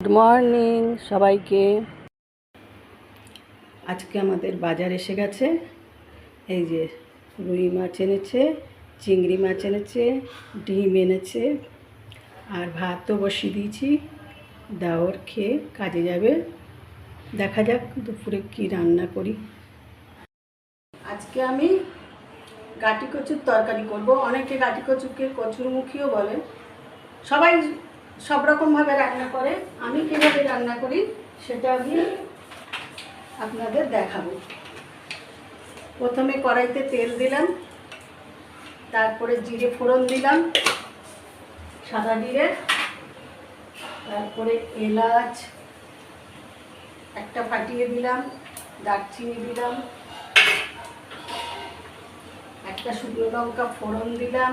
Good morning সবাইকে। আজকে আমাদের বাজার এসে গেছে। এই যে রুই মাছ এনেছে, চিংড়ি মাছ এনেছে, ডিম এনেছে, আর ভাতও বসিয়ে দিয়েছি। দাওর খেয়ে কাজে যাবে। দেখা যাক দুপুরে কি রান্না করি। আজকে আমি গাটি কচুর তরকারি করব। অনেকে গাটি কচুকে কচুরমুখীও বলে। সবাই সব রকমভাবে রান্না করে। আমি কীভাবে রান্না করি সেটা আমি আপনাদের দেখাবো। প্রথমে কড়াইতে তেল দিলাম, তারপরে জিরে ফোড়ন দিলাম, সাদা জিরে, তারপরে এলাচ, একটা ফাটিয়ে দিলাম, দারচিনি দিলাম, একটা শুকনো লঙ্কা ফোড়ন দিলাম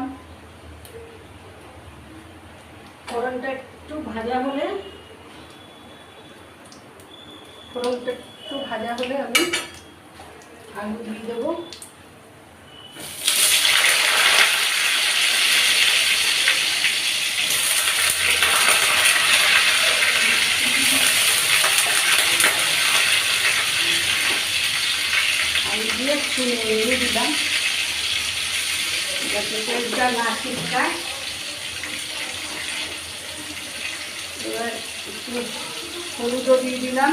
ফোড়নটা একটু ভাজা হলে, ফোড়নটা একটু ভাজা হলে আমি আলু দিয়ে দেবো। দিয়ে একটু নেড়ে দিলাম। যাতে না ছিটকায়। এবার একটু হলুদও দিয়ে দিলাম।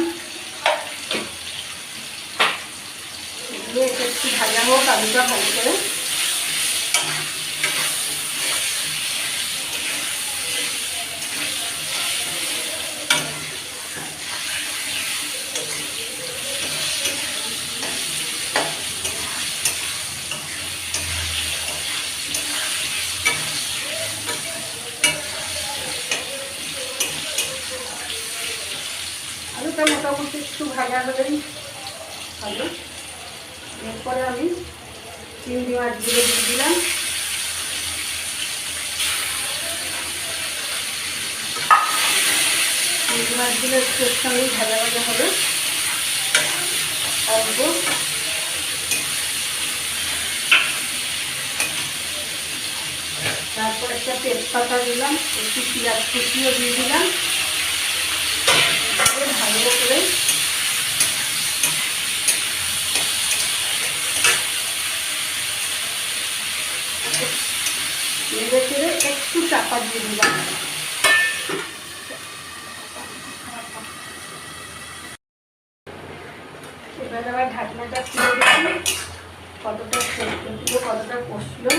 দিয়ে একটু ভাজা হোক আলুটা ভালো করে। আলুটা মোটামুটি একটু ভাজা হলেই ভালো। এরপরে আমি চিংড়ি মাছগুলো দিয়ে দিলাম। চিংড়ি মাছগুলো একটু সঙ্গেই ভাজা ভাজা হবে। অল্প তারপর একটা তেজপাতা দিলাম, একটু পেঁয়াজ কুচিও দিয়ে দিলাম। দিয়ে ভালো করে নেড়ে চেড়ে একটু চাপা দিয়ে দিলাম। এবার আবার ঢাকনাটা খুলে দেখি কতটা কতটা কষলো।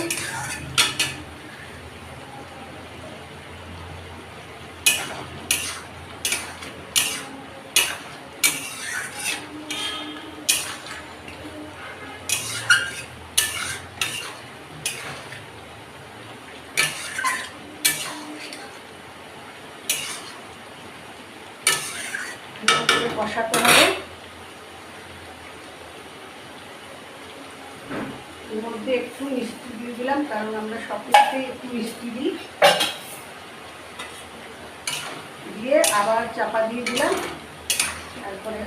কষাতে হবে। এর মধ্যে একটু মিষ্টি দিয়ে দিলাম, কারণ আমরা সব কিছুতেই একটু মিষ্টি দিই। দিয়ে আবার চাপা দিয়ে দিলাম। তারপরে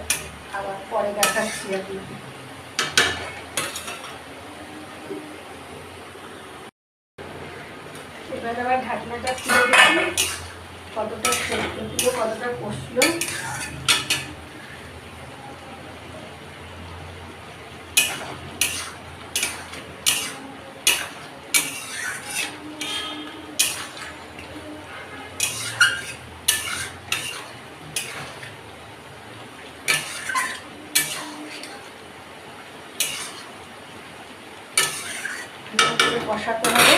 আবার পরে দেখাচ্ছি আপনাকে। এবার আবার ঢাকনাটা খুলে দেখি কতটা কতটা কষলো। করে হবে।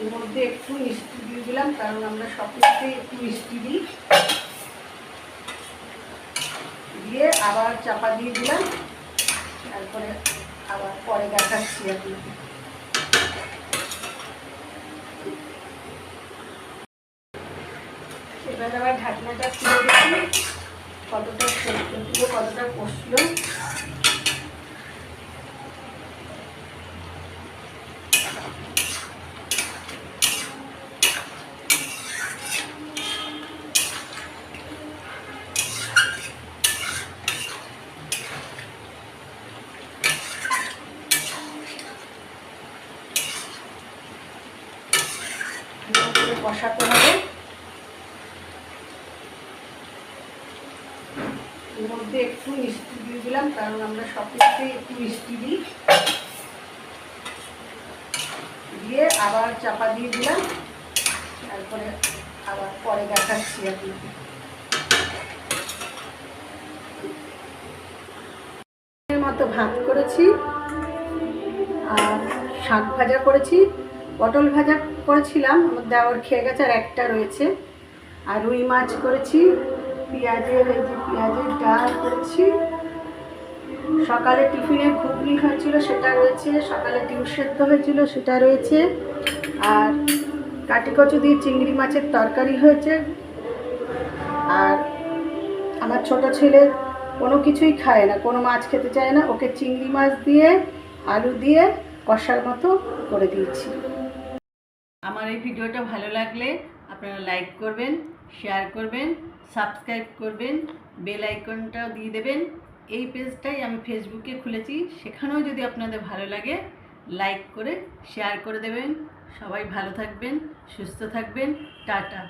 এর মধ্যে একটু মিষ্টি দিয়ে দিলাম, কারণ আমরা সব একটু মিষ্টি দিই। দিয়ে আবার চাপা দিয়ে দিলাম, তারপরে আবার পরে দেখাচ্ছি আপনাকে। এবার আবার ঢাকনাটা খুলে দেখি কতটা কতটা কষলো। কষাতে হবে। মধ্যে একটু মিষ্টি দিয়ে দিলাম, কারণ আমরা সব কিছুতেই একটু মিষ্টি দিই। দিয়ে আবার চাপা দিয়ে দিলাম। তারপরে আবার পরে দেখাচ্ছি আপনাকে। মতো ভাত করেছি, আর শাক ভাজা করেছি, পটল ভাজা করেছিলাম আমার দেওয়ার খেয়ে গেছে, আর একটা রয়েছে। আর রুই মাছ করেছি পেঁয়াজের, এই যে পেঁয়াজের ডাল করেছি। সকালে টিফিনে ঘুগনি হয়েছিল, সেটা রয়েছে। সকালে ডিম সেদ্ধ হয়েছিল, সেটা রয়েছে। আর কাটি কচু দিয়ে চিংড়ি মাছের তরকারি হয়েছে। আর আমার ছোট ছেলে কোনো কিছুই খায় না, কোনো মাছ খেতে চায় না। ওকে চিংড়ি মাছ দিয়ে, আলু দিয়ে কষার মতো করে দিয়েছি। আমার এই ভিডিওটা ভালো লাগলে আপনারা লাইক করবেন, শেয়ার করবেন। সাবস্ক্রাইব করবেন, বেল আইকনটাও দিয়ে দেবেন। এই পেজটাই আমি ফেসবুকে খুলেছি, সেখানেও যদি আপনাদের ভালো লাগে লাইক করে শেয়ার করে দেবেন। সবাই ভালো থাকবেন, সুস্থ থাকবেন, টাটা।